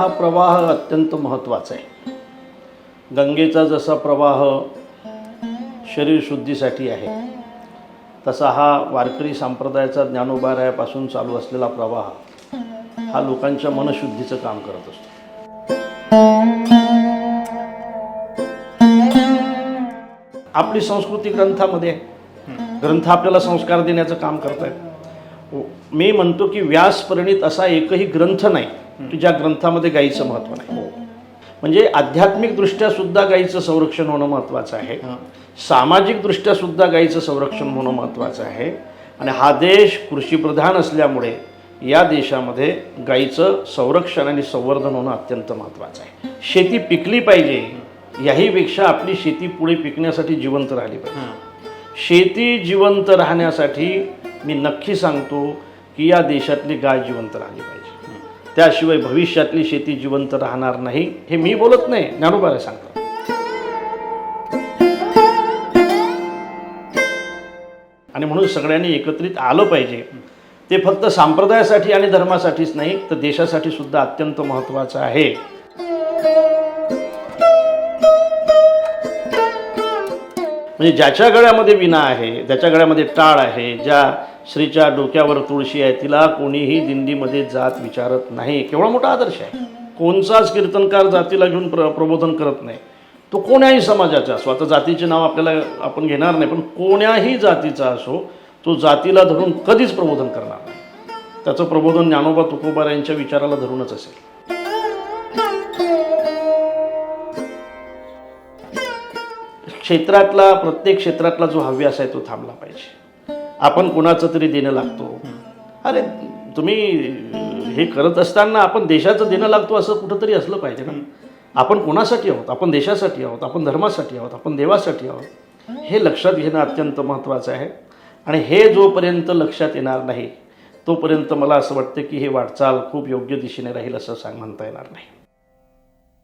हा प्रवाह अत्यंत महत्त्वाचा आहे. गंगेचा जसा प्रवाह शरीर शुद्धीसाठी आहे तसा हा वारकरी संप्रदायाचा ज्ञानोबारायापासून चालू असलेला प्रवाह हा लोकांच्या मनशुद्धीचं काम करत असतो. आपली संस्कृती ग्रंथामध्ये ग्रंथ आपल्याला संस्कार देण्याचं काम करत आहेत मी म्हणतो की व्यास व्यासपरिणित असा एकही ग्रंथ नाही ज्या ग्रंथामध्ये गायीचं महत्त्व नाही. म्हणजे आध्यात्मिकदृष्ट्या सुद्धा गायीचं संरक्षण होणं महत्त्वाचं आहे. सामाजिकदृष्ट्या सुद्धा गायीचं संरक्षण होणं महत्त्वाचं आहे. आणि हा देश कृषीप्रधान असल्यामुळे या देशामध्ये गायीचं संरक्षण आणि संवर्धन होणं अत्यंत महत्त्वाचं आहे. शेती पिकली पाहिजे याहीपेक्षा आपली शेती पुढे पिकण्यासाठी जिवंत राहिली पाहिजे. शेती जिवंत राहण्यासाठी मी नक्की सांगतो की या देशातली गाय जिवंत राहिली पाहिजे. त्याशिवाय भविष्यातली शेती जिवंत राहणार नाही. हे मी बोलत नाही ज्ञानोबाला सांगतो. आणि म्हणून सगळ्यांनी एकत्रित आलं पाहिजे. ते फक्त संप्रदायासाठी आणि धर्मासाठीच नाही तर देशासाठी सुद्धा अत्यंत महत्त्वाचं आहे. म्हणजे ज्याच्या गळ्यामध्ये विना आहे ज्याच्या गळ्यामध्ये टाळ आहे ज्या श्रीच्या डोक्यावर तुळशी आहे तिला कोणीही दिंडीमध्ये जात विचारत नाही. केवढा मोठा आदर्श आहे. कोणचाच कीर्तनकार जातीला घेऊन प्र प्रबोधन करत नाही. तो कोण्याही समाजाचा असो आता जातीचे नाव आपल्याला आपण घेणार नाही पण कोण्याही जातीचा असो तो जातीला धरून कधीच प्रबोधन करणार नाही. त्याचं प्रबोधन ज्ञानोबा तुकोबार यांच्या विचाराला धरूनच असेल. क्षेत्रातला प्रत्येक क्षेत्रातला जो हव्यास आहे तो थांबला पाहिजे. आपण कुणाचं तरी देणं लागतो. अरे तुम्ही हे करत असताना आपण देशाचं देणं लागतो असं कुठंतरी असलं पाहिजे ना. आपण कोणासाठी आहोत? आपण देशासाठी आहोत? आपण धर्मासाठी आहोत? आपण देवासाठी आहोत? हे लक्षात घेणं अत्यंत महत्त्वाचं आहे. आणि हे जोपर्यंत लक्षात येणार नाही तोपर्यंत मला असं वाटतं की हे वाटचाल खूप योग्य दिशेने राहील असं सांग म्हणता येणार नाही.